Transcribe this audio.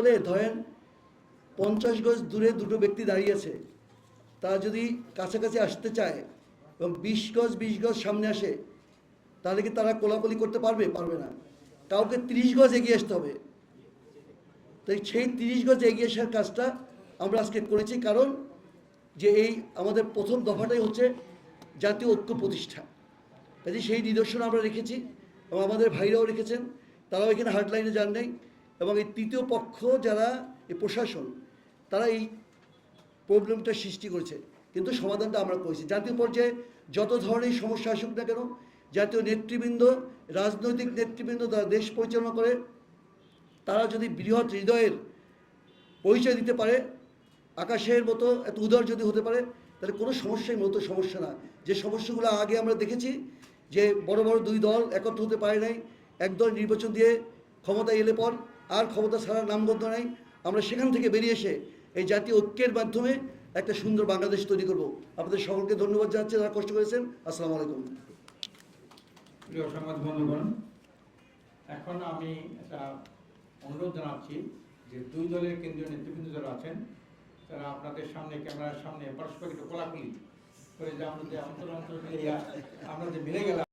হলে ধরেন পঞ্চাশ গজ দূরে দুটো ব্যক্তি দাঁড়িয়েছে, তারা যদি কাছাকাছি আসতে চায় এবং বিশ গজ বিশ গজ সামনে আসে, তাহলে কি তারা কোলাকুলি করতে পারবে? পারবে না। কাউকে তিরিশ গজ এগিয়ে আসতে হবে। তাই সেই তিরিশ গজ এগিয়ে আসার কাজটা আমরা আজকে করেছি কারণ যে এই আমাদের প্রথম দফাটাই হচ্ছে জাতীয় ঐক্য প্রতিষ্ঠা। কাজে সেই নিদর্শন আমরা রেখেছি এবং আমাদের ভাইরাও রেখেছেন। তারাও এখানে হার্ডলাইনে যান নাই। এবং এই তৃতীয় পক্ষ যারা, এই প্রশাসন, তারা এই প্রবলেমটা সৃষ্টি করেছে। কিন্তু সমাধানটা আমরা করেছি। জাতীয় পর্যায়ে যত ধরনের সমস্যা আসুক না কেন, জাতীয় নেতৃবৃন্দ, রাজনৈতিক নেতৃবৃন্দ তারা দেশ পরিচালনা করে, তারা যদি বৃহৎ হৃদয়ের পরিচয় দিতে পারে, আকাশের মতো এত উদার যদি হতে পারে, তাহলে কোনো সমস্যাই মতো সমস্যা না। যে সমস্যাগুলো আগে আমরা দেখেছি, যে বড় বড় দুই দল একত্র হতে পারে নাই একদল নির্বাচন দিয়ে ক্ষমতায় এলে পর আর ক্ষমতা ছাড়ার নামগন্ধ নাই। আমরা সেখান থেকে বেরিয়ে এসে এই জাতীয় ঐক্যের মাধ্যমে একটা সুন্দর বাংলাদেশ তৈরি করব। আপনাদের সকলকে ধন্যবাদ জানাচ্ছি, যারা কষ্ট করেছেন। আসসালামু আলাইকুম। প্রিয় সংবাদ বন্ধুগণ, এখন আমি একটা অনুরোধ জানাচ্ছি যে দুই দলের কেন্দ্রীয় নেতৃবৃন্দ যারা আছেন, তারা আপনাদের সামনে, ক্যামেরার সামনে, পারস্পরিক কোলাকুলি করে যে আমরা যে অন্তর অন্তর আমরা যে মিলে গেলাম।